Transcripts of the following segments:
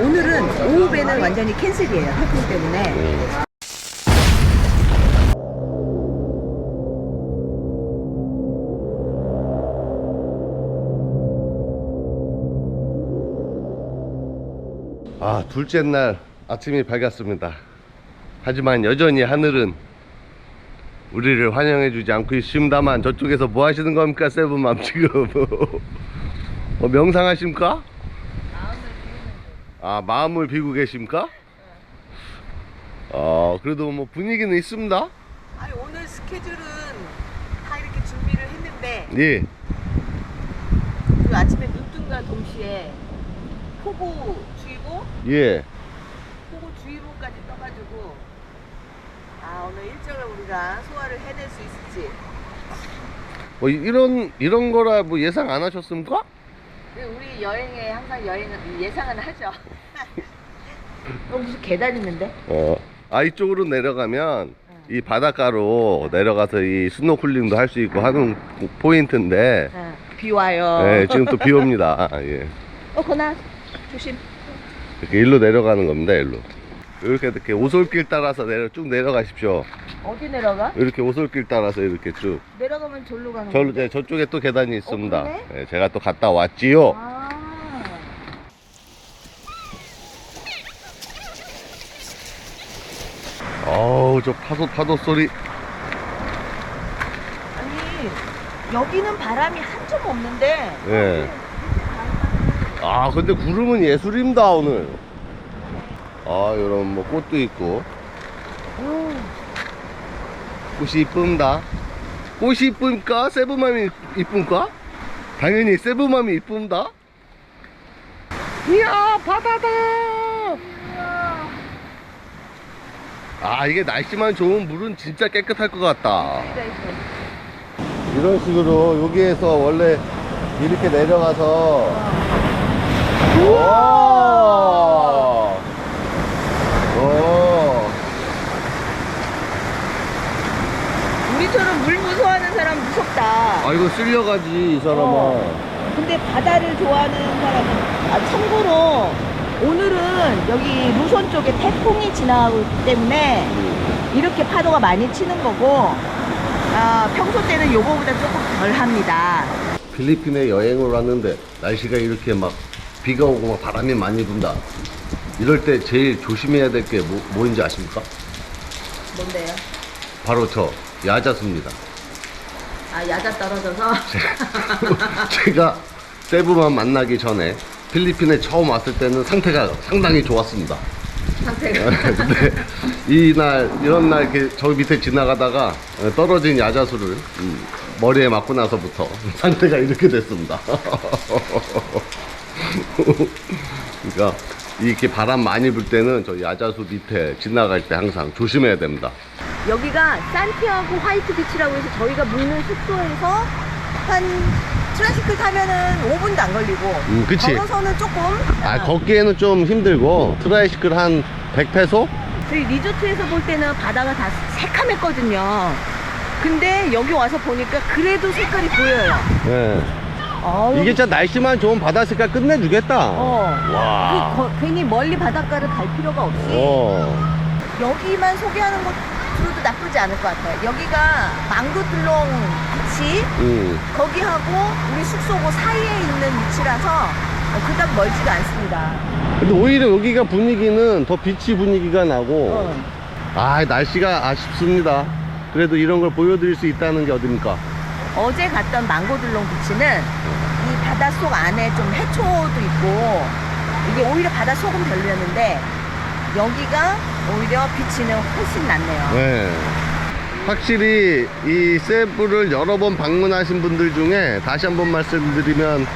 오늘은 오후 배는 완전히 캔슬이에요. 태풍 때문에. 아, 둘째 날 아침이 밝았습니다. 하지만 여전히 하늘은 우리를 환영해주지 않고 있습니다만 저쪽에서 뭐 하시는 겁니까, 세븐맘 지금? 어, 명상하십니까? 아, 마음을 비우고 계십니까? 어, 그래도 뭐 분위기는 있습니다. 아니, 오늘 스케줄은 다 이렇게 준비를 했는데 예. 그 아침에 눈뜬과 동시에 폭우주의보, 예. 폭우주의보까지 떠가지고 아 오늘 일정을 우리가 소화를 해낼 수 있을지. 뭐 이런 이런 거라 뭐 예상 안 하셨습니까? 네, 우리 여행에 항상 여행은 예상은 하죠. 어, 무슨 계단 있는데? 어. 아 이쪽으로 내려가면 이 바닷가로 내려가서 이 스노클링도 할 수 있고 하는 포인트인데 비 와요. 예, 지금 또 비 옵니다. 예. 어, 건아 조심. 이렇게 일로 내려가는 겁니다. 일로. 이렇게 이렇게 오솔길 따라서 내려 쭉 내려가십시오. 어디 내려가? 이렇게 오솔길 따라서 이렇게 쭉. 내려가면 절로 가는 저? 네, 저쪽에 또 계단이 있습니다. 그러네? 예, 제가 또 갔다 왔지요. 아. 어우 저 파도 파도 소리. 아니 여기는 바람이 한 점 없는데 예. 아 근데 구름은 예술입니다 오늘. 아 이런 뭐 꽃도 있고 오, 꽃이 이쁩니다. 꽃이 이쁩니까? 세부맘이 이쁩니까? 당연히 세부맘이 이쁩니다. 이야 바다다. 아 이게 날씨만 좋으면 물은 진짜 깨끗할 것 같다. 이런 식으로 여기에서 원래 이렇게 내려가서 우와 오 우리처럼 물 무서워하는 사람 무섭다. 아 이거 쓸려가지 이 사람아 어. 근데 바다를 좋아하는 사람은 아, 참고로 오늘은 여기 루손 쪽에 태풍이 지나가고 있기 때문에 이렇게 파도가 많이 치는 거고 아, 평소 때는 요거보다 조금 덜 합니다. 필리핀에 여행을 왔는데 날씨가 이렇게 막 비가 오고 막 바람이 많이 분다 이럴 때 제일 조심해야 될 게 뭐, 뭐인지 아십니까? 뭔데요? 바로 저 야자수입니다 아 야자 떨어져서 제가 세부만 만나기 전에 필리핀에 처음 왔을 때는 상태가 상당히 좋았습니다. 상태가 근데 이날 이런 날 이렇게 저 밑에 지나가다가 떨어진 야자수를 음, 머리에 맞고 나서부터 상태가 이렇게 됐습니다. 그러니까 이렇게 바람 많이 불 때는 저 야자수 밑에 지나갈 때 항상 조심해야 됩니다. 여기가 산티아고 화이트 비치라고 해서 저희가 묵는 숙소에서 한 트라시클 타면은 5분도 안 걸리고 음, 그치. 걸어서는 조금 아 걷기에는 좀 힘들고 트라이시클 한 100페소? 저희 리조트에서 볼 때는 바다가 다 새카맸거든요. 근데 여기 와서 보니까 그래도 색깔이 보여요. 네. 어, 이게 진짜 날씨만 좋은 바다 색깔 끝내주겠다. 어. 와. 그 거- 괜히 멀리 바닷가를 갈 필요가 없이 어. 여기만 소개하는 것으로도 나쁘지 않을 것 같아요. 여기가 망구들롱 비치 음. 거기하고 우리 숙소고 사이에 있는 위치라서 어, 그닥 멀지가 않습니다. 근데 오히려 여기가 분위기는 더 비치 분위기가 나고, 어. 아, 날씨가 아쉽습니다. 그래도 이런 걸 보여드릴 수 있다는 게 어딥니까? 어제 갔던 망고들롱 비치는 이 바닷속 안에 좀 해초도 있고 이게 오히려 바닷속은 별로였는데 여기가 오히려 비치는 훨씬 낫네요. 네. 확실히 이 세부를 여러 번 방문하신 분들 중에 다시 한번 말씀드리면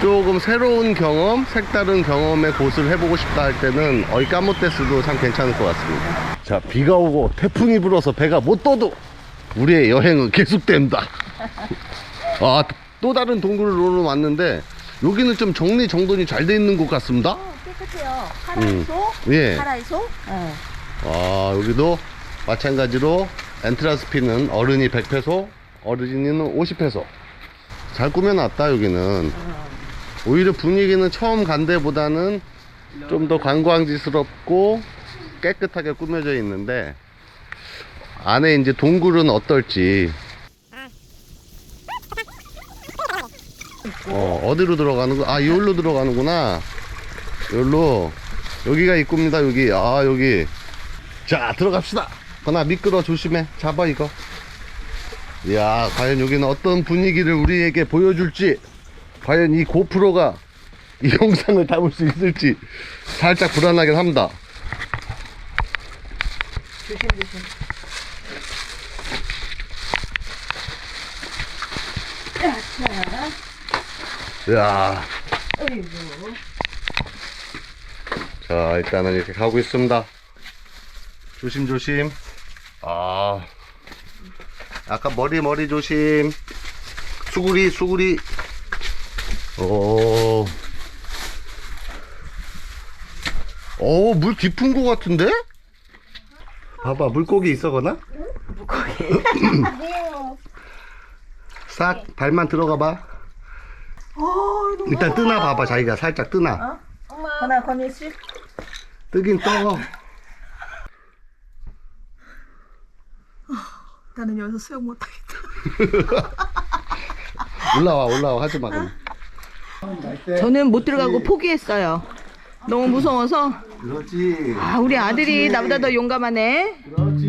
조금 새로운 경험, 색다른 경험의 곳을 해보고 싶다 할 때는 어이 까모테스도 참 괜찮을 것 같습니다. 자, 비가 오고 태풍이 불어서 배가 못 떠도 우리의 여행은 계속됩니다. 아, 또 다른 동굴로는 왔는데 여기는 좀 정리 정돈이 잘 돼 있는 곳 같습니다. 어, 깨끗해요. 파라이소, 예. 파라이소. 어. 아, 여기도 마찬가지로 엔트라스 피는 어른이 100페소, 어르신이는 50페소. 잘 꾸며놨다, 여기는. 오히려 분위기는 처음 간 데보다는 좀 더 관광지스럽고 깨끗하게 꾸며져 있는데 안에 이제 동굴은 어떨지 어 어디로 들어가는 거? 아 이홀로 들어가는구나. 여기로. 여기가 입구입니다 여기. 아 여기. 자 들어갑시다. 하나 미끄러 조심해. 잡아 이거. 이야 과연 여기는 어떤 분위기를 우리에게 보여줄지 과연 이 고프로가 이 영상을 담을 수 있을지 살짝 불안하긴 합니다. 조심 조심. 이야 어이구. 자 일단은 이렇게 가고 있습니다 조심조심 아 아까 머리 머리 조심 수구리 수구리 오. 오, 물 깊은 거 같은데? 봐봐, 물고기 있어거나? 물고기. 싹, 발만 들어가 봐. 일단 뜨나 봐봐, 자기가 살짝 뜨나. 하나 건일 씨. 뜨긴 떠. 나는 여기서 수영 못하겠다. 올라와, 올라와, 하지 마. 그럼. 저는 못 들어가고 포기했어요. 너무 무서워서. 그렇지. 아, 우리 아들이 나보다 더 용감하네. 그렇지.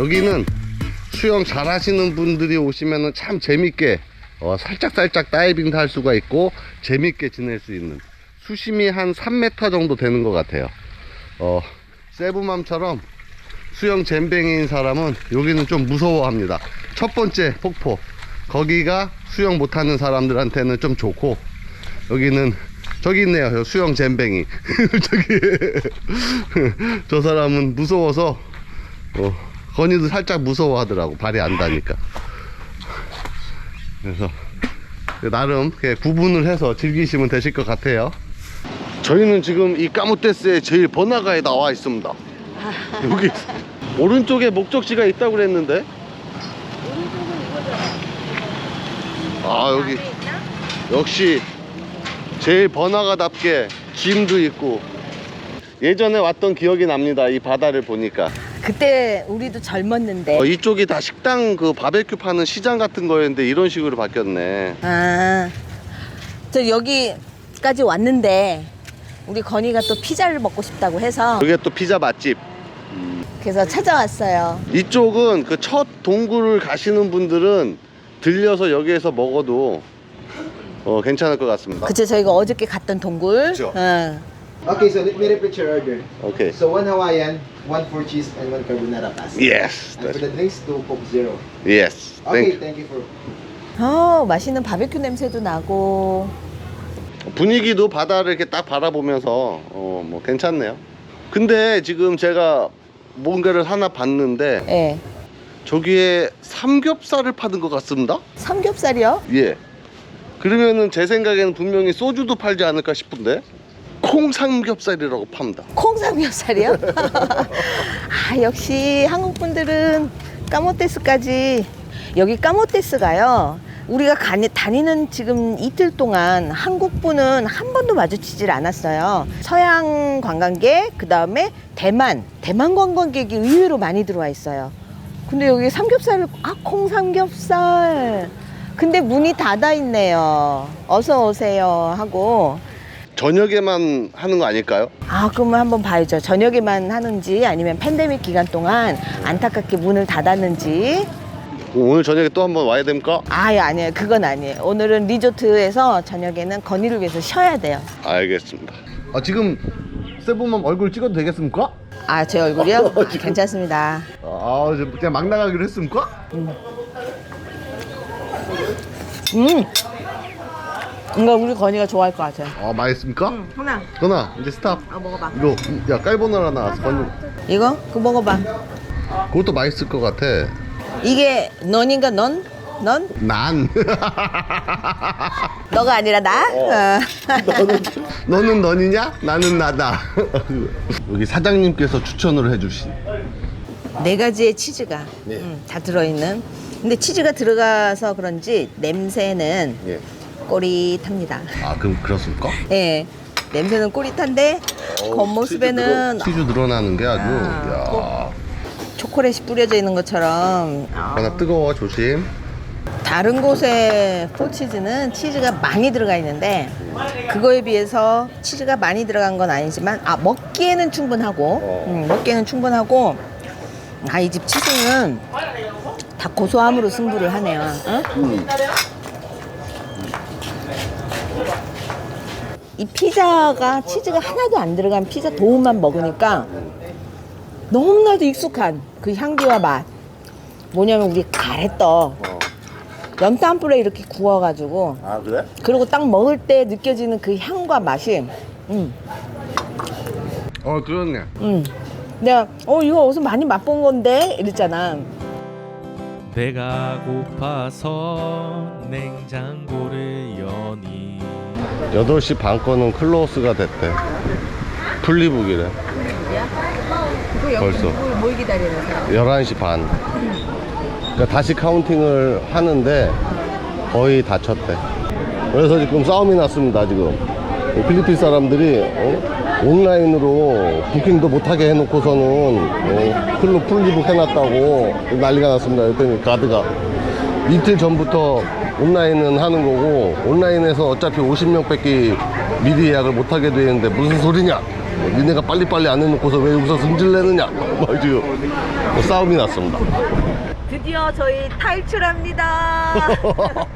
여기는 수영 잘 하시는 분들이 오시면은 참 재밌게 어, 살짝살짝 다이빙도 할 수가 있고 재밌게 지낼 수 있는 수심이 한 3m 정도 되는 것 같아요. 어, 세부맘처럼 수영 잼뱅이인 사람은 여기는 좀 무서워합니다. 첫 번째 폭포. 거기가 수영 못하는 사람들한테는 좀 좋고 여기는 저기 있네요. 저 수영 잼뱅이. 저기 저 사람은 무서워서 어, 건이도 살짝 무서워하더라고 발이 안 닿으니까. 그래서 나름 구분을 해서 즐기시면 되실 것 같아요. 저희는 지금 이 까무테스의 제일 번화가에 나와 있습니다. 여기 오른쪽에 목적지가 있다고 그랬는데? 아 여기 역시 제일 번화가답게 짐도 있고. 예전에 왔던 기억이 납니다 이 바다를 보니까 그때 우리도 젊었는데. 어, 이쪽이 다 식당 그 바베큐 파는 시장 같은 거였는데 이런 식으로 바뀌었네. 아, 저 여기까지 왔는데 우리 건이가 또 피자를 먹고 싶다고 해서 여기가 또 피자 맛집. 그래서 찾아왔어요. 이쪽은 그 첫 동굴을 가시는 분들은 들려서 여기에서 먹어도 어, 괜찮을 것 같습니다. 그쵸 저희가 어저께 갔던 동굴. 그쵸. 응. Okay, so let me repeat your order. 오케이. So one Hawaiian, one four cheese, and one carbonara pasta. Yes. And for the drinks, two Coke Zero. Yes. Okay, Thank thank you for. 어 맛있는 바베큐 냄새도 나고. you. 분위기도 바다를 이렇게 딱 바라보면서 어, 뭐 괜찮네요. 근데 지금 제가 뭔가를 하나 봤는데 예. 저기에 삼겹살을 파는 것 같습니다. 삼겹살이요? 예. 그러면은 제 생각에는 분명히 소주도 팔지 않을까 싶은데 콩 삼겹살이라고 팝니다. 콩 삼겹살이요? 아 역시 한국 분들은 까모테스까지 여기 까모테스가요. 우리가 가니, 다니는 지금 이틀 동안 한국 분은 한 번도 마주치질 않았어요. 서양 관광객, 그 다음에 대만, 대만 관광객이 의외로 많이 들어와 있어요. 근데 여기 삼겹살을, 아, 콩 삼겹살. 근데 문이 닫아 있네요. 어서 오세요 하고. 저녁에만 하는 거 아닐까요? 아, 그러면 한번 봐야죠. 저녁에만 하는지 아니면 팬데믹 기간 동안 안타깝게 문을 닫았는지. 오늘 저녁에 또 한번 와야 됩니까? 아, 예, 아니에요. 그건 아니에요. 오늘은 리조트에서 저녁에는 건의를 위해서 쉬어야 돼요. 알겠습니다. 아 지금 세븐맘 얼굴 찍어도 되겠습니까? 아, 제 얼굴이요? 아, 괜찮습니다. 아 이제 그냥 막 나가기로 했습니까? 음. 이거 우리 건이가 좋아할 것 같아요. 아 맛있습니까? 하나. 건아 이제 스탑. 아, 먹어봐. 이거 야 깔보나라 나왔어. 건좀 이거? 그거 먹어봐. 그것도 맛있을 것 같아. 이게 넌인가 넌? 넌? 난. 너가 아니라 나? 어. 너는 너니냐? 나는 나다. 여기 사장님께서 추천을 해주신. 네 가지의 치즈가 네. 음, 다 들어있는. 근데 치즈가 들어가서 그런지 냄새는 예. 꼬릿합니다. 아 그럼 그렇습니까? 예. 냄새는 꼬릿한데 겉모습에는 치즈, 늘어, 치즈 늘어나는 게 아주. 아, 야. 초콜릿이 뿌려져 있는 것처럼 하나 뜨거워 조심. 다른 곳의 포치즈는 치즈가 많이 들어가 있는데 그거에 비해서 치즈가 많이 들어간 건 아니지만 아 먹기에는 충분하고 어. 음, 먹기에는 충분하고 아 이 집 치즈는 다 고소함으로 승부를 하네요. 어? 이 피자가 치즈가 하나도 안 들어간 피자 도움만 먹으니까 너무나도 익숙한 그 향기와 맛. 뭐냐면 우리 가래떡 연탄불에 이렇게 구워가지고 아 그래? 그리고 딱 먹을 때 느껴지는 그 향과 맛이 음, 어 그렇네. 음. 내가 어 이거 어디서 많이 맛본 건데 이랬잖아 배가 고파서 냉장고를 여니 8시 반 거는 클로스가 됐대. 풀리북이래. 벌써. 뭘 기다리는 사람 11시 반. 그러니까 다시 카운팅을 하는데 거의 다 쳤대. 그래서 지금 싸움이 났습니다, 지금. 이 필리핀 사람들이 어? 온라인으로 부킹도 못하게 해놓고서는 어? 클로 풀리북 해놨다고 난리가 났습니다. 그랬더니 가드가 이틀 전부터 온라인은 하는 거고 온라인에서 어차피 50명밖에 미리 예약을 못하게 되는데 무슨 소리냐? 니네가 빨리빨리 안 해놓고서 왜 여기서 승질내느냐? 막 지금 싸움이 났습니다. 드디어 저희 탈출합니다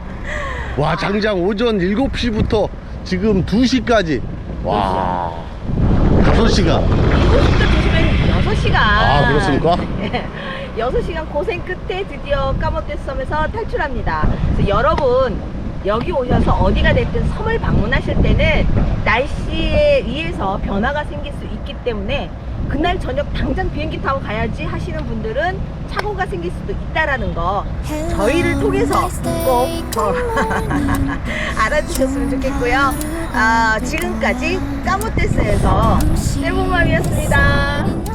와 장장 오전 7시부터 지금 2시까지 와 5시간 6시간 아 그렇습니까? 6시간 고생 끝에 드디어 까모떼 섬에서 탈출합니다. 여러분 여기 오셔서 어디가 됐든 섬을 방문하실 때는 날씨에 의해서 변화가 생길 수 있기 때문에 그날 저녁 당장 비행기 타고 가야지 하시는 분들은 착오가 생길 수도 있다라는 거 저희를 통해서 꼭 알아주셨으면 좋겠고요. 아, 지금까지 까모테스에서 세모맘이었습니다.